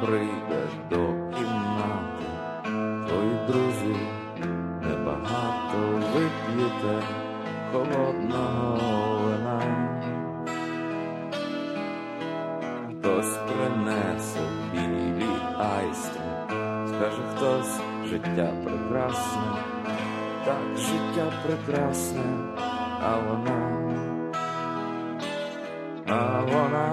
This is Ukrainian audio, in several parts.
прийде до кімнати, твої друзі небагато вип'єте холодного вина. Хтось принесе білі айстри, скаже хтось життя прекрасне, так життя прекрасне, а вона, а вона,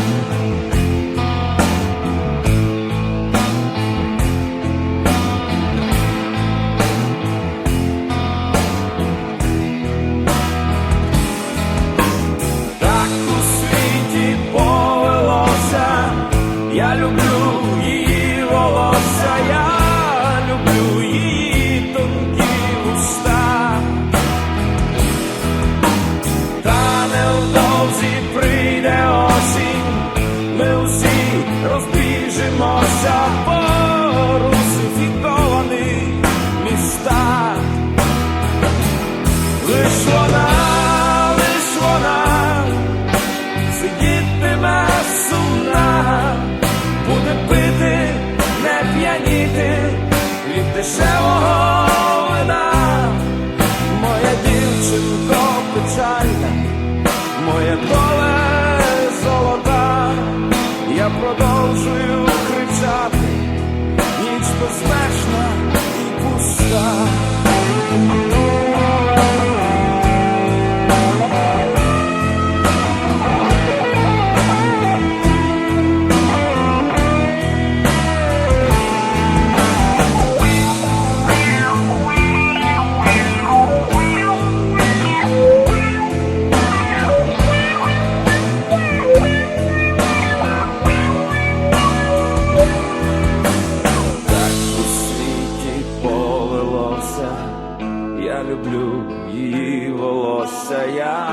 Люблю її волосся, я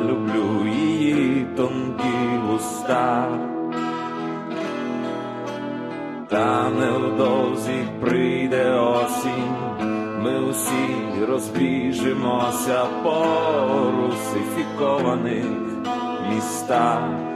люблю її тонкі вуста. Та невдовзі прийде осінь, ми усі розбіжимося по русифікованих містах.